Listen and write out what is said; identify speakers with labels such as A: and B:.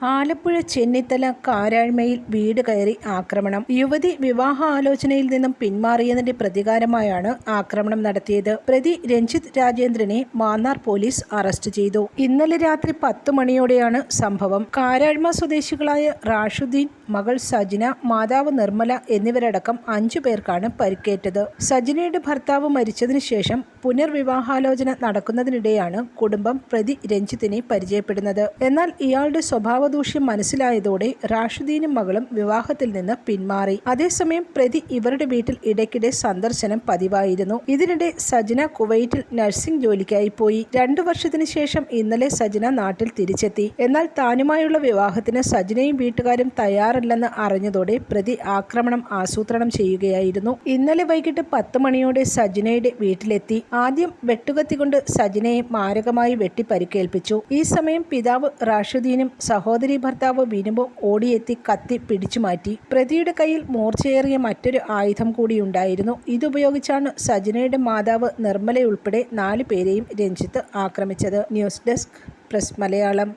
A: ആലപ്പുഴ ചെന്നിത്തല കാരാഴ്മയിൽ വീട് കയറി ആക്രമണം. യുവതി വിവാഹ ആലോചനയിൽ നിന്നും പിന്മാറിയതിന്റെ പ്രതികാരമായാണ് ആക്രമണം നടത്തിയത്. പ്രതി രഞ്ജിത്ത് രാജേന്ദ്രനെ മാന്നാർ പോലീസ് അറസ്റ്റ് ചെയ്തു. ഇന്നലെ രാത്രി പത്ത് മണിയോടെയാണ് സംഭവം. കാരാഴ്മ സ്വദേശികളായ റാഷുദ്ദീൻ മകൾ സജിന മാതാവ് നിർമ്മല എന്നിവരടക്കം അഞ്ചു പേർക്കാണ് പരിക്കേറ്റത്. സജിനയുടെ ഭർത്താവ് മരിച്ചതിനു ശേഷം പുനർവിവാഹാലോചന നടക്കുന്നതിനിടെയാണ് കുടുംബം പ്രതി രഞ്ജിത്തിനെ പരിചയപ്പെടുന്നത്. എന്നാൽ ഇയാളുടെ സ്വഭാവദൂഷ്യം മനസ്സിലായതോടെ റാഷുദ്ദീനും മകളും വിവാഹത്തിൽ നിന്ന് പിന്മാറി. അതേസമയം പ്രതി ഇവരുടെ വീട്ടിൽ ഇടയ്ക്കിടെ സന്ദർശനം പതിവായിരുന്നു. ഇതിനിടെ സജന കുവൈറ്റിൽ നഴ്സിംഗ് ജോലിക്കായി പോയി. രണ്ടു വർഷത്തിനു ശേഷം ഇന്നലെ സജന നാട്ടിൽ തിരിച്ചെത്തി. എന്നാൽ താനുമായുള്ള വിവാഹത്തിന് സജനയും വീട്ടുകാരും തയ്യാറല്ലെന്ന് അറിഞ്ഞതോടെ പ്രതി ആക്രമണം ആസൂത്രണം ചെയ്യുകയായിരുന്നു. ഇന്നലെ വൈകിട്ട് പത്ത് മണിയോടെ സജനയുടെ വീട്ടിലെത്തി. ആദ്യം വെട്ടുകത്തി കൊണ്ട് സജിനയെ മാരകമായി വെട്ടി പരിക്കേൽപ്പിച്ചു ഈ സമയം പിതാവ് റാഷുദ്ദീനും സഹോദരി ഭർത്താവ് വിനുവും ഓടിയെത്തി കത്തി പിടിച്ചു മാറ്റി. പ്രതിയുടെ കയ്യിൽ മൂർച്ചയേറിയ മറ്റൊരു ആയുധം കൂടിയുണ്ടായിരുന്നു ഇതുപയോഗിച്ചാണ് സജിനയുടെ മാതാവ് നിർമ്മലയുൾപ്പെടെ നാലു പേരെയും രഞ്ജിത്ത് ആക്രമിച്ചത്. News desk press Malayalam.